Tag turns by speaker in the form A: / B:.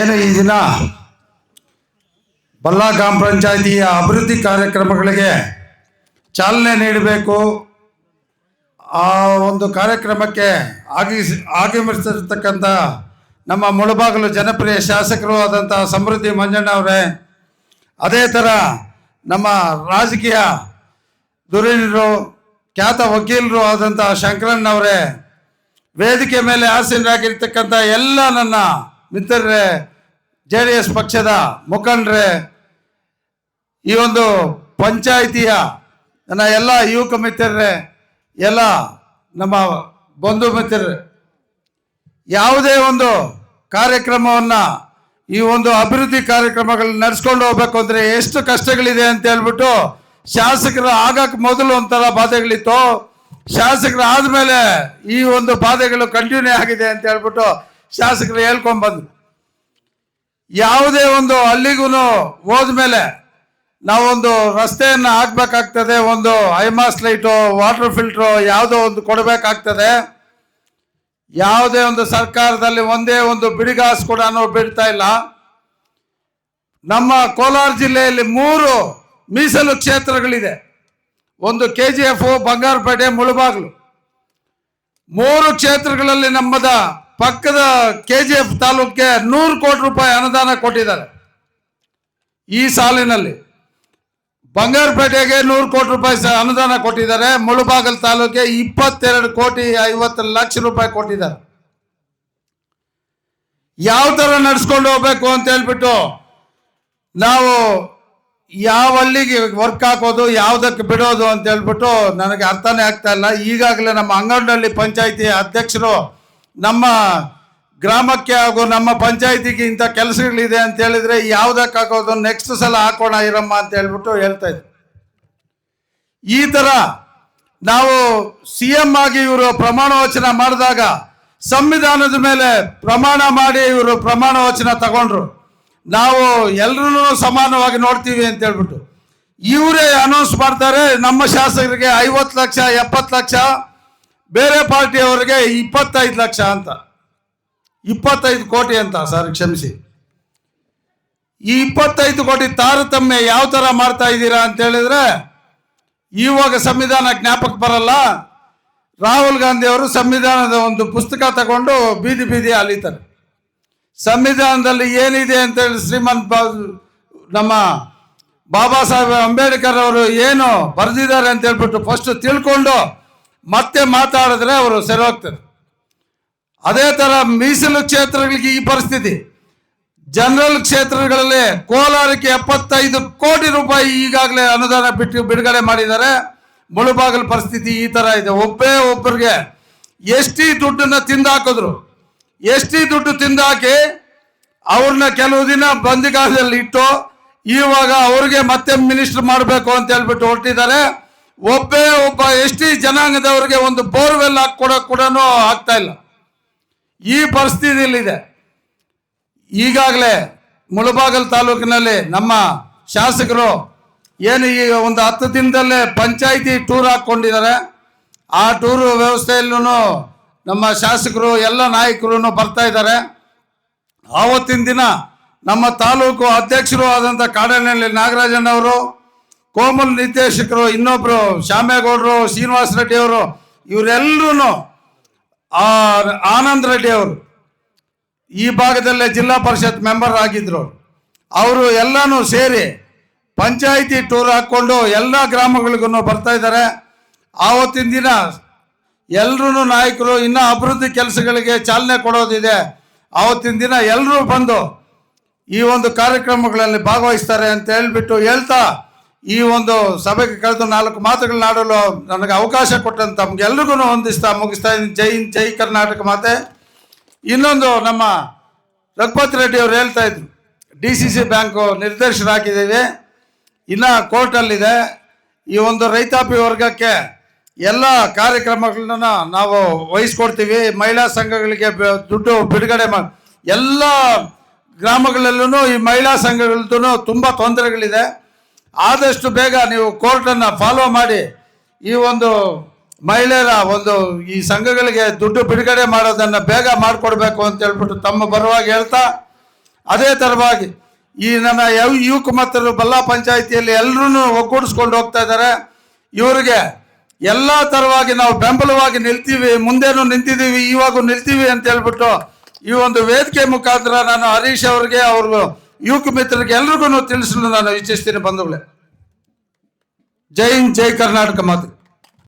A: ಏನು ಈ ದಿನ ಬಲ್ಲಾ ಗ್ರಾಮ ಪಂಚಾಯಿತಿಯ ಅಭಿವೃದ್ಧಿ ಕಾರ್ಯಕ್ರಮಗಳಿಗೆ ಚಾಲನೆ ನೀಡಬೇಕು. ಆ ಒಂದು ಕಾರ್ಯಕ್ರಮಕ್ಕೆ ಆಗಿಸ್ ಆಗಮಿಸಿರ್ತಕ್ಕಂಥ ನಮ್ಮ ಮುಳಬಾಗಲು ಜನಪ್ರಿಯ ಶಾಸಕರು ಆದಂಥ ಸಮೃದ್ಧಿ ಮಂಜಣ್ಣ ಅವರೇ, ಅದೇ ಥರ ನಮ್ಮ ರಾಜಕೀಯ ಧುರೀಣರು ಖ್ಯಾತ ವಕೀಲರು ಆದಂಥ ಶಂಕರಣ್ಣವರೇ ವೇದಿಕೆ ಮೇಲೆ ಆಸೀನರಾಗಿರ್ತಕ್ಕಂಥ ಎಲ್ಲ ನನ್ನ ಮಿತ್ರರೇ ಜೆ ಡಿ ಎಸ್ ಪಕ್ಷದ ಮುಖಂಡರೇ, ಈ ಒಂದು ಪಂಚಾಯಿತಿಯ ನನ್ನ ಎಲ್ಲ ಯುವಕ ಮಿತ್ರರೇ ಎಲ್ಲ ನಮ್ಮ ಬಂಧು ಮಿತ್ರರೇ, ಯಾವುದೇ ಒಂದು ಕಾರ್ಯಕ್ರಮವನ್ನು, ಈ ಒಂದು ಅಭಿವೃದ್ಧಿ ಕಾರ್ಯಕ್ರಮಗಳನ್ನ ನಡೆಸ್ಕೊಂಡು ಹೋಗ್ಬೇಕು ಅಂದರೆ ಎಷ್ಟು ಕಷ್ಟಗಳಿದೆ ಅಂತ ಹೇಳ್ಬಿಟ್ಟು ಶಾಸಕರು ಆಗಕ್ಕೆ ಮೊದಲು ಒಂಥರ ಬಾಧೆಗಳಿತ್ತು. ಶಾಸಕರು ಆದಮೇಲೆ ಈ ಒಂದು ಬಾಧೆಗಳು ಕಂಟಿನ್ಯೂ ಆಗಿದೆ ಅಂತ ಹೇಳ್ಬಿಟ್ಟು ಶಾಸಕರು ಹೇಳ್ಕೊಂಡ್ಬಂದ್ರು ಯಾವುದೇ ಒಂದು ಹಳ್ಳಿಗೂ ಹೋದ್ಮೇಲೆ ನಾವೊಂದು ರಸ್ತೆಯನ್ನು ಹಾಕ್ಬೇಕಾಗ್ತದೆ, ಒಂದು ಐಮಾಸ್ ಲೈಟು, ವಾಟರ್ ಫಿಲ್ಟ್ರು ಯಾವುದೋ ಒಂದು ಕೊಡಬೇಕಾಗ್ತದೆ. ಯಾವುದೇ ಒಂದು ಸರ್ಕಾರದಲ್ಲಿ ಒಂದೇ ಒಂದು ಬಿಡಿಗಾಸು ಕೂಡ ಬಿಡ್ತಾ ಇಲ್ಲ. ನಮ್ಮ ಕೋಲಾರ ಜಿಲ್ಲೆಯಲ್ಲಿ ಮೂರು ಮೀಸಲು ಕ್ಷೇತ್ರಗಳಿದೆ. ಒಂದು K G F Bangarapete, Mulbagal. ಮೂರು ಕ್ಷೇತ್ರಗಳಲ್ಲಿ ನಮ್ಮದ ಪಕ್ಕದ ಕೆ ಜಿ ಎಫ್ ತಾಲೂಕಿಗೆ ನೂರು ಕೋಟಿ ರೂಪಾಯಿ ಅನುದಾನ ಕೊಟ್ಟಿದ್ದಾರೆ. ಈ ಸಾಲಿನಲ್ಲಿ ಬಂಗಾರಪೇಟೆಗೆ ನೂರು ಕೋಟಿ ರೂಪಾಯಿ ಅನುದಾನ ಕೊಟ್ಟಿದ್ದಾರೆ. ಮುಳುಬಾಗಲ್ ತಾಲೂಕಿಗೆ ಇಪ್ಪತ್ತೆರಡು ಕೋಟಿ ಐವತ್ತು ಲಕ್ಷ ರೂಪಾಯಿ ಕೊಟ್ಟಿದ್ದಾರೆ. ಯಾವ ಥರ ನಡೆಸ್ಕೊಂಡು ಹೋಗ್ಬೇಕು ಅಂತ ಹೇಳ್ಬಿಟ್ಟು ನಾವು ಯಾವ ಹಳ್ಳಿಗೆ ವರ್ಕ್ ಹಾಕೋದು, ಯಾವುದಕ್ಕೆ ಬಿಡೋದು ಅಂತ ಹೇಳ್ಬಿಟ್ಟು ನನಗೆ ಅರ್ಥನೇ ಆಗ್ತಾ ಇಲ್ಲ. ಈಗಾಗಲೇ ನಮ್ಮ ಅಂಗನಹಳ್ಳಿ ಪಂಚಾಯಿತಿ ಅಧ್ಯಕ್ಷರು ನಮ್ಮ ಗ್ರಾಮಕ್ಕೆ ಹಾಗೂ ನಮ್ಮ ಪಂಚಾಯಿತಿಗೆ ಇಂಥ ಕೆಲಸಗಳಿದೆ ಅಂತ ಹೇಳಿದ್ರೆ ಯಾವುದಕ್ಕೆ ಹಾಕೋದು ನೆಕ್ಸ್ಟ್ ಸಲ ಹಾಕೋಣ ಇರಮ್ಮ ಅಂತ ಹೇಳ್ಬಿಟ್ಟು ಹೇಳ್ತಾ ಇದ್ರು. ಈ ಥರ ನಾವು ಸಿ ಎಂ ಆಗಿ ಇವರು ಪ್ರಮಾಣ ವಚನ ಮಾಡಿದಾಗ ಸಂವಿಧಾನದ ಮೇಲೆ ಪ್ರಮಾಣ ಮಾಡಿ ಇವರು ಪ್ರಮಾಣ ವಚನ ತಗೊಂಡ್ರು. ನಾವು ಎಲ್ಲರೂ ಸಮಾನವಾಗಿ ನೋಡ್ತೀವಿ ಅಂತ ಹೇಳ್ಬಿಟ್ಟು. ಇವರೇ ಅನೌನ್ಸ್ ಮಾಡ್ತಾರೆ, ನಮ್ಮ ಶಾಸಕರಿಗೆ ಐವತ್ತು ಲಕ್ಷ, ಎಪ್ಪತ್ತು ಲಕ್ಷ ಬೇರೆ ಪಾರ್ಟಿಯವರಿಗೆ ಇಪ್ಪತ್ತೈದು ಲಕ್ಷ ಅಂತ. ಇಪ್ಪತ್ತೈದು ಕೋಟಿ ಅಂತ, ಸರ್, ಕ್ಷಮಿಸಿ. ಈ ಇಪ್ಪತ್ತೈದು ಕೋಟಿ ತಾರತಮ್ಯ ಯಾವ ಥರ ಮಾಡ್ತಾ ಇದ್ದೀರಾ ಅಂತ ಹೇಳಿದ್ರೆ, ಇವಾಗ ಸಂವಿಧಾನ ಜ್ಞಾಪಕ ಬರಲ್ಲ. ರಾಹುಲ್ ಗಾಂಧಿ ಅವರು ಸಂವಿಧಾನದ ಒಂದು ಪುಸ್ತಕ ತಗೊಂಡು ಬೀದಿ ಬೀದಿ ಅಲಿತಾರೆ. ಸಂವಿಧಾನದಲ್ಲಿ ಏನಿದೆ ಅಂತ ಹೇಳಿ ಶ್ರೀಮಂತ್ ನಮ್ಮ ಬಾಬಾ ಸಾಹೇಬ್ ಅಂಬೇಡ್ಕರ್ ಅವರು ಏನು ಬರೆದಿದ್ದಾರೆ ಅಂತ ಹೇಳ್ಬಿಟ್ಟು ಫಸ್ಟ್ ತಿಳ್ಕೊಂಡು ಮತ್ತೆ ಮಾತಾಡಿದ್ರೆ ಅವರು ಸರಿ ಹೋಗ್ತಾರೆ ಅದೇ ತರ ಮೀಸಲು ಕ್ಷೇತ್ರಗಳಿಗೆ ಈ ಪರಿಸ್ಥಿತಿ. ಜನರಲ್ ಕ್ಷೇತ್ರಗಳಲ್ಲಿ ಕೋಲಾರಕ್ಕೆ ಎಪ್ಪತ್ತೈದು ಕೋಟಿ ರೂಪಾಯಿ ಈಗಾಗಲೇ ಅನುದಾನ ಬಿಟ್ಟು ಬಿಡುಗಡೆ ಮಾಡಿದ್ದಾರೆ. ಮುಳುಬಾಗಲ ಪರಿಸ್ಥಿತಿ ಈ ತರ ಇದೆ. ಒಬ್ಬೇ ಒಬ್ಬರಿಗೆ ಎಷ್ಟಿ ದುಡ್ಡನ್ನು ದುಡ್ಡನ್ನ ತಿಂದಾಕಿದ್ರು. ಎಷ್ಟಿ ದುಡ್ಡು ತಿಂದಾಕಿ ಅವ್ರನ್ನ ಕೆಲವು ದಿನ ಬಂದಿಗಾಲದಲ್ಲಿ ಇಟ್ಟು ಇವಾಗ ಅವ್ರಿಗೆ ಮತ್ತೆ ಮಿನಿಸ್ಟರ್ ಮಾಡಬೇಕು ಅಂತ ಹೇಳ್ಬಿಟ್ಟು ಹೊರಟಿದ್ದಾರೆ. ಒಬ್ಬೇ ಒಬ್ಬ ಎಸ್ ಟಿ ಜನಾಂಗದವ್ರಿಗೆ ಒಂದು ಬೋರ್ವೆಲ್ ಹಾಕೊಡಕ್ ಕೂಡ ಆಗ್ತಾ ಇಲ್ಲ. ಈ ಪರಿಸ್ಥಿತಿಯಲ್ಲಿದೆ ಈಗಾಗಲೇ ಮುಳಬಾಗಲ್ ತಾಲೂಕಿನಲ್ಲಿ ನಮ್ಮ ಶಾಸಕರು ಏನು ಈಗ ಒಂದು ಹತ್ತು ದಿನದಲ್ಲೇ ಪಂಚಾಯಿತಿ ಟೂರ್ ಹಾಕ್ಕೊಂಡಿದ್ದಾರೆ. ಆ ಟೂರ್ ವ್ಯವಸ್ಥೆಯಲ್ಲೂ ನಮ್ಮ ಶಾಸಕರು, ಎಲ್ಲ ನಾಯಕರು ಬರ್ತಾ ಇದ್ದಾರೆ. ಆವತ್ತಿನ ದಿನ ನಮ್ಮ ತಾಲೂಕು ಅಧ್ಯಕ್ಷರು ಆದಂಥ ಕಾಡನಹಳ್ಳಿ ನಾಗರಾಜಣ್ಣವರು ಕೋಮಲ್ ನಿರ್ದೇಶಕರು ಇನ್ನೊಬ್ಬರು ಶ್ಯಾಮೇಗೌಡರು ಶ್ರೀನಿವಾಸ ರೆಡ್ಡಿ ಅವರು ಇವರೆಲ್ಲರೂ ಆನಂದ್ ರೆಡ್ಡಿ ಅವರು ಈ ಭಾಗದಲ್ಲೇ ಜಿಲ್ಲಾ ಪರಿಷತ್ ಮೆಂಬರ್ ಆಗಿದ್ರು. ಅವರು ಎಲ್ಲನೂ ಸೇರಿ ಪಂಚಾಯಿತಿ ಟೂರ್ ಹಾಕ್ಕೊಂಡು ಎಲ್ಲ ಗ್ರಾಮಗಳಿಗೂ ಬರ್ತಾ ಇದ್ದಾರೆ. ಆವತ್ತಿನ ದಿನ ಎಲ್ಲರೂ ನಾಯಕರು, ಇನ್ನೂ ಅಭಿವೃದ್ಧಿ ಕೆಲಸಗಳಿಗೆ ಚಾಲನೆ ಕೊಡೋದಿದೆ. ಆವತ್ತಿನ ದಿನ ಎಲ್ಲರೂ ಬಂದು ಈ ಒಂದು ಕಾರ್ಯಕ್ರಮಗಳಲ್ಲಿ ಭಾಗವಹಿಸ್ತಾರೆ ಅಂತ ಹೇಳ್ಬಿಟ್ಟು ಹೇಳ್ತಾ ಈ ಒಂದು ಸಭೆಗೆ ಕಳೆದು ನಾಲ್ಕು ಮಾತುಗಳನ್ನಾಡಲು ನನಗೆ ಅವಕಾಶ ಕೊಟ್ಟಂತ ತಮ್ಗೆಲ್ರಿಗೂ ಹೊಂದಿಸ್ತಾ ಮುಗಿಸ್ತಾ ಇದ್ದೀನಿ. ಜೈ ಜೈ ಕರ್ನಾಟಕ ಮಾತೆ. ಇನ್ನೊಂದು ನಮ್ಮ ರಘುಪತಿ ರೆಡ್ಡಿ ಅವರು ಹೇಳ್ತಾ ಇದ್ರು. ಡಿ ಸಿ ಸಿ ಬ್ಯಾಂಕು ನಿರ್ದೇಶಕರಾಗಿದ್ದೀವಿ ಇನ್ನು ಕೋರ್ಟಲ್ಲಿದೆ. ಈ ಒಂದು ರೈತಾಪಿ ವರ್ಗಕ್ಕೆ ಎಲ್ಲ ಕಾರ್ಯಕ್ರಮಗಳನ್ನ ನಾವು ವಹಿಸ್ಕೊಡ್ತೀವಿ. ಮಹಿಳಾ ಸಂಘಗಳಿಗೆ ದುಡ್ಡು ಬಿಡುಗಡೆ ಮಾಡಿ ಎಲ್ಲ ಗ್ರಾಮಗಳಲ್ಲೂ ಈ ಮಹಿಳಾ ಸಂಘಗಳದ್ದು ತುಂಬ ತೊಂದರೆಗಳಿದೆ. ಆದಷ್ಟು ಬೇಗ ನೀವು ಕೋರ್ಟನ್ನು ಫಾಲೋ ಮಾಡಿ ಈ ಒಂದು ಮಹಿಳೆಯರ ಒಂದು ಈ ಸಂಘಗಳಿಗೆ ದುಡ್ಡು ಬಿಡುಗಡೆ ಮಾಡೋದನ್ನು ಬೇಗ ಮಾಡಿಕೊಡ್ಬೇಕು ಅಂತ ಹೇಳ್ಬಿಟ್ಟು ತಮ್ಮ ಬರುವಾಗ ಹೇಳ್ತಾ, ಅದೇ ಥರವಾಗಿ ಈ ನನ್ನ ಯು- ಯುವಕ ಮತ್ತು ಬಲ್ಲಾ ಪಂಚಾಯಿತಿಯಲ್ಲಿ ಎಲ್ಲರೂ ಒಗ್ಗೂಡಿಸ್ಕೊಂಡು ಹೋಗ್ತಾ ಇದ್ದಾರೆ. ಇವರಿಗೆ ಎಲ್ಲ ಥರವಾಗಿ ನಾವು ಬೆಂಬಲವಾಗಿ ನಿಲ್ತೀವಿ, ಮುಂದೇನು ನಿಂತಿದ್ದೀವಿ, ಇವಾಗೂ ನಿಲ್ತೀವಿ ಅಂತ ಹೇಳ್ಬಿಟ್ಟು ಈ ಒಂದು ವೇದಿಕೆ ಮುಖಾಂತರ ನಾನು ಹರೀಶ್ ಅವ್ರಿಗೆ ಅವ್ರಿಗೂ ಯುವಕ ಮಿತ್ರರಿಗೆ ಎಲ್ರಿಗೂ ತಿಳಿಸಲು ನಾನು ಇಚ್ಛಿಸ್ತೀನಿ ಬಂಧುಗಳೇ ಜೈ ಹಿಂದ್ ಜೈ ಕರ್ನಾಟಕ ಮಾತು